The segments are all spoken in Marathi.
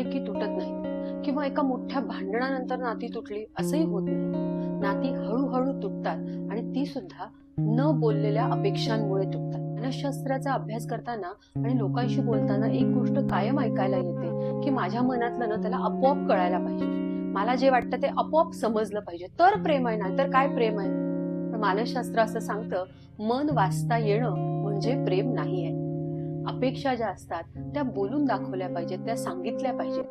एकाएकी तुटत नाहीत. किंवा एका मोठ्या भांडणानंतर नाती तुटली असंही होत नाही. नाती हळूहळू तुटतात आणि ती सुद्धा न बोललेल्या अपेक्षांमुळे तुटतात. मानसशास्त्राचा अभ्यास करताना आणि लोकांशी बोलताना एक गोष्ट कायम ऐकायला येते की माझ्या मनातलं ना त्याला आपोआप कळायला पाहिजे. मला जे वाटतं ते आपोआप समजलं पाहिजे. तर प्रेम आहे ना तर काय प्रेम आहे? पण मानसशास्त्र असं सांगतं मन वाचता येणं म्हणजे प्रेम नाही आहे अपेक्षा ज्या असतात त्या बोलून दाखवल्या पाहिजेत त्या सांगितल्या पाहिजेत.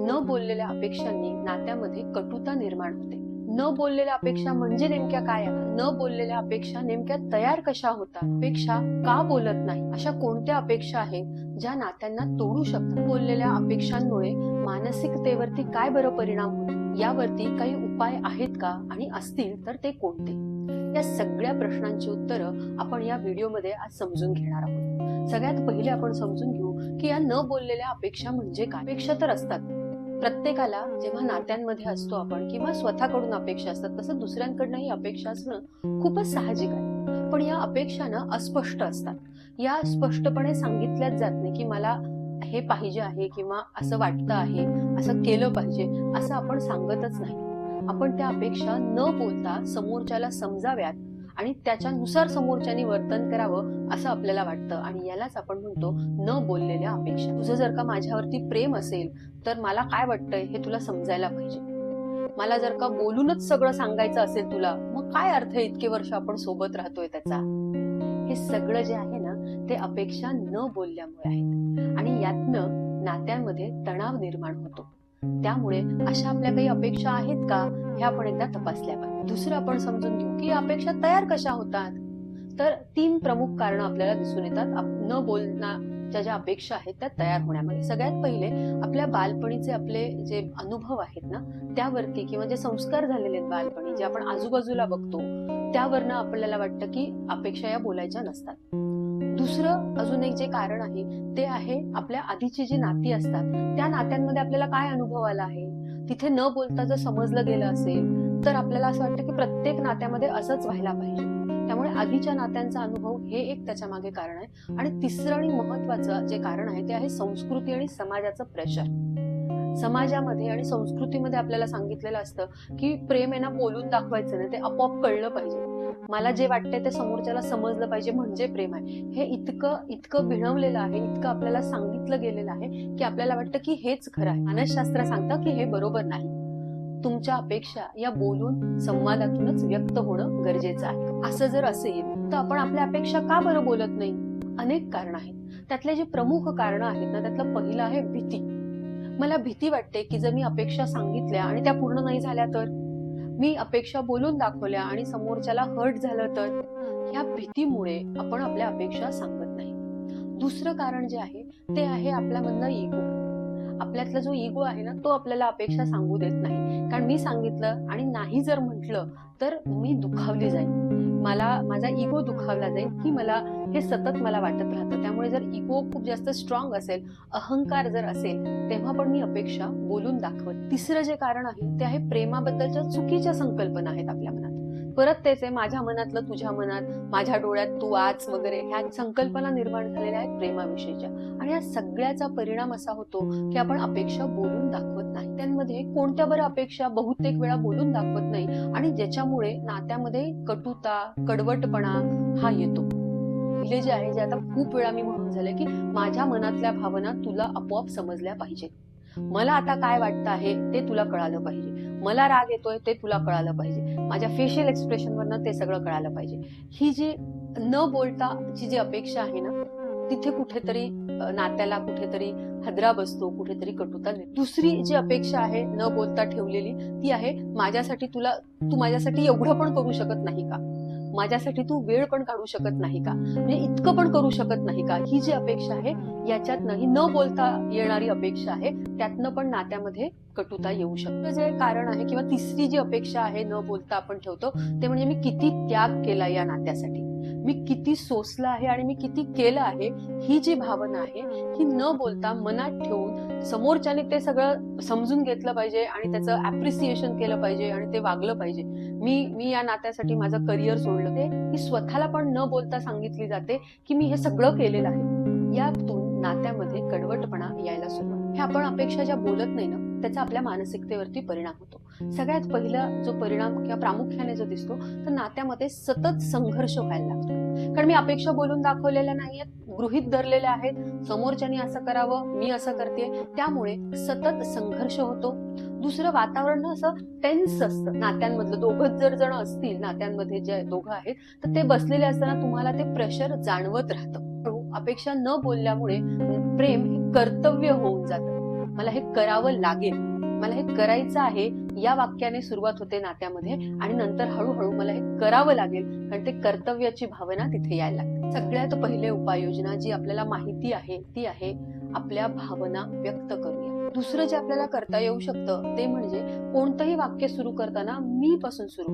न बोललेल्या अपेक्षांनी नात्यामध्ये कटुता निर्माण होते. न बोललेल्या अपेक्षा म्हणजे नेमक्या काय? न बोललेल्या अपेक्षा नेमक्या तयार कशा होतात? अपेक्षा का बोलत नाही? अशा कोणत्या अपेक्षा आहेत ज्या नात्यांना तोडू शकतात? बोललेल्या अपेक्षांमुळे मानसिकतेवरती काय बरं परिणाम होतो? यावरती काही उपाय आहेत का आणि असतील तर ते कोणते? या सगळ्या प्रश्नांची उत्तरं आपण या व्हिडिओमध्ये आज समजून घेणार आहोत. सगळ्यात पहिले आपण समजून घेऊ की या न बोललेल्या अपेक्षा म्हणजे काय? अपेक्षा तर असतात. प्रत्येकाला जेव्हा नात्यांमध्ये असतो आपण किंवा स्वतःकडून अपेक्षा असतात तसं दुसऱ्यांकडनंही अपेक्षा असणं खूपच साहजिक आहे. पण या अपेक्षा ना अस्पष्ट असतात. या स्पष्टपणे सांगितल्याच जात नाही की मला हे पाहिजे आहे किंवा असं वाटतं आहे असं केलं पाहिजे असं आपण सांगतच नाही. आपण त्या अपेक्षा न बोलता समोरच्याला समजाव्यात आणि त्याच्यानुसार समोरच्यानी वर्तन करावं असं आपल्याला वाटतं आणि यालाच आपण म्हणतो न बोललेल्या अपेक्षा. तुझं जर का माझ्यावरती प्रेम असेल तर मला काय वाटतंय हे तुला समजायला पाहिजे. मला जर का बोलूनच सगळं सांगायचं असेल तुला मग काय अर्थ आहे इतके वर्ष आपण सोबत राहतोय त्याचा? हे सगळं जे आहे ना ते अपेक्षा न बोलल्यामुळे आहेत. आणि यातनं नात्यांमध्ये तणाव निर्माण होतो. त्यामुळे अशा आपल्या काही अपेक्षा आहेत का हे आपण एकदा तपासल्या पाहिजे दुसरं आपण समजून घेऊ की अपेक्षा तयार कशा होतात? तर तीन प्रमुख कारण आपल्याला दिसून येतात. न बोलण्याच्या ज्या अपेक्षा आहेत त्या तयार होण्यामध्ये सगळ्यात पहिले आपल्या बालपणीचे आपले जे अनुभव आहेत ना त्यावरती किंवा जे संस्कार झालेले आहेत बालपणी जे आपण आजूबाजूला बघतो त्यावरनं आपल्याला वाटतं की अपेक्षा या बोलायच्या नसतात. दुसरं अजून एक जे कारण आहे ते आहे आपल्या आधीची जी नाती असतात त्या नात्यांमध्ये आपल्याला काय अनुभव आला आहे? तिथे न बोलता जर समजलं गेलं असेल तर आपल्याला असं वाटतं की प्रत्येक नात्यामध्ये असंच व्हायला पाहिजे. त्यामुळे आधीच्या नात्यांचा अनुभव हे एक त्याच्यामागे कारण आहे. आणि तिसरं आणि महत्वाचं जे कारण आहे ते आहे संस्कृती आणि समाजाचं प्रेशर समाजामध्ये आणि संस्कृतीमध्ये आपल्याला सांगितलेलं असतं की प्रेम आहे ना बोलून दाखवायचं नाही ते आपोआप कळलं पाहिजे. मला जे वाटतंय ते समोरच्याला समजलं पाहिजे म्हणजे प्रेम आहे. हे इतकं इतकं भिणवलेलं आहे इतकं आपल्याला सांगितलं गेलेलं आहे की आपल्याला वाटतं की हेच खरं आहे. मानसशास्त्र सांगतं की हे बरोबर नाही. तुमच्या अपेक्षा या बोलून संवादातूनच व्यक्त होणं गरजेचं आहे. असं जर असेल तर आपण आपल्या अपेक्षा का बरं बोलत नाही? अनेक कारण आहेत. त्यातले जे प्रमुख कारण आहेत ना त्यातलं पहिलं आहे भीती. मला भीती वाटते की जर मी अपेक्षा सांगितल्या आणि त्या पूर्ण नाही झाल्या तर? मी अपेक्षा बोलून दाखवल्या आणि समोरच्याला हर्ट झालं तर? ह्या भीतीमुळे आपण आपल्या अपेक्षा सांगत नाही. दुसरं कारण जे आहे ते आहे आपल्यामधलं इगो आपल्यातला जो इगो आहे ना तो आपल्याला अपेक्षा सांगू देत नाही. कारण मी सांगितलं आणि नाही जर म्हटलं तर मी दुखावली जाईल मला माझा इगो दुखावला जाईल की मला हे सतत मला वाटत राहतं. त्यामुळे जर इगो खूप जास्त स्ट्रॉंग असेल अहंकार जर असेल तेव्हा पण मी अपेक्षा बोलून दाखवत तिसरं जे कारण आहे ते आहे प्रेमाबद्दलच्या चुकीच्या संकल्पना आहेत आपल्या मनात. परत तेच आहे माझ्या मनातलं तुझ्या मनात माझ्या डोळ्यात तू आज वगैरे ह्या संकल्पना निर्माण झालेल्या आहेत प्रेमाविषयीच्या. आणि या सगळ्याचा परिणाम असा होतो की आपण अपेक्षा बोलून दाखवत नाही. त्यांमध्ये कोणत्या बरं अपेक्षा बहुतेक वेळा बोलून दाखवत नाही आणि ज्याच्यामुळे नात्यामध्ये कटुता कडवटपणा हा येतो. पहिले जे आहे जे आता खूप वेळा मी म्हणून झाले की माझ्या मनातल्या भावना तुला आपोआप समजल्या पाहिजेत. मला आता काय वाटतं आहे ते तुला कळालं पाहिजे. मला राग येतोय ते तुला कळालं पाहिजे. माझ्या फेशियल एक्सप्रेशन वरनं ते सगळं कळालं पाहिजे. ही जी न बोलता ची जी अपेक्षा आहे ना तिथे कुठेतरी नात्याला कुठेतरी हदरा बसतो कुठेतरी कटुता दुसरी जी अपेक्षा आहे न बोलता ठेवलेली ती आहे माझ्यासाठी तुला तू माझ्यासाठी एवढं पण करू शकत नाही का? माझ्यासाठी तू वेळ पण काढू शकत नाही का? म्हणजे इतकं पण करू शकत नाही का? ही जी अपेक्षा आहे याच्यातनं ही न बोलता येणारी अपेक्षा आहे त्यातनं पण नात्यामध्ये कटुता येऊ शकतं. जे कारण आहे किंवा तिसरी जी अपेक्षा आहे न बोलता आपण ठेवतो ते म्हणजे मी किती त्याग केला या नात्यासाठी. मी किती सोसलं आहे आणि मी किती केलं आहे ही जी भावना आहे ही न बोलता मनात ठेवून समोरच्याने ते सगळं समजून घेतलं पाहिजे आणि त्याचं अप्रिसिएशन केलं पाहिजे आणि ते वागलं पाहिजे. मी मी या नात्यासाठी माझं करिअर सोडलं ते. ही स्वतःला पण न बोलता सांगितली जाते की मी हे सगळं केलेलं आहे. यातून नात्यामध्ये कडवटपणा यायला सुरुवात. हे आपण अपेक्षा ज्या बोलत नाही ना त्याचा आपल्या मानसिकतेवरती परिणाम होतो. सगळ्यात पहिला जो परिणाम किंवा प्रामुख्याने जो दिसतो तर नात्यामध्ये सतत संघर्ष व्हायला लागतो. कारण मी अपेक्षा बोलून दाखवलेल्या नाहीयेत गृहित धरलेल्या आहेत समोरच्यानी असं करावं मी असं करते त्यामुळे सतत संघर्ष होतो. दुसरं वातावरण असं टेन्स असतं. नात्यांमधलं दोघच जर जण असतील नात्यांमध्ये जे दोघं आहेत तर ते बसलेले असताना तुम्हाला ते प्रेशर जाणवत राहतं. अपेक्षा न बोलल्यामुळे प्रेम हे कर्तव्य होऊन जातं. मला हे करावं लागेल. मला हे करायचं आहे या वाक्याने सुरुवात होते नात्यामध्ये आणि नंतर हळूहळू मला हे करावं लागेल कारण ते कर्तव्याची भावना तिथे यायला लागते. सगळ्यात पहिले उपाययोजना जी आपल्याला माहिती आहे ती आहे आपल्या भावना व्यक्त करूया दुसरं जे आपल्याला करता येऊ शकतं ते म्हणजे कोणतंही वाक्य सुरू करताना मी पासून सुरू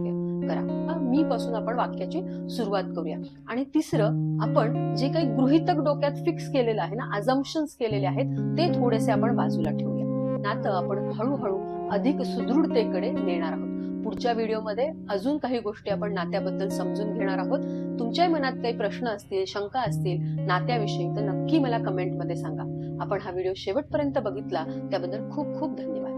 करा. मी पासून आपण वाक्याची सुरुवात करूया. आणि तिसरं आपण जे काही गृहितक डोक्यात फिक्स केलेलं आहे ना अजम्पन्स केलेले आहेत ते थोडेसे आपण बाजूला ठेवूया. नातं आपण हळूहळू अधिक सुदृढतेकडे नेणार आहोत. पुढच्या व्हिडिओमध्ये अजून काही गोष्टी आपण नात्याबद्दल समजून घेणार आहोत. तुमच्याही मनात काही प्रश्न असतील शंका असतील नात्याविषयी तर नक्की मला कमेंटमध्ये सांगा. आपण हा व्हिडिओ शेवटपर्यंत बघितला त्याबद्दल खूप खूप धन्यवाद.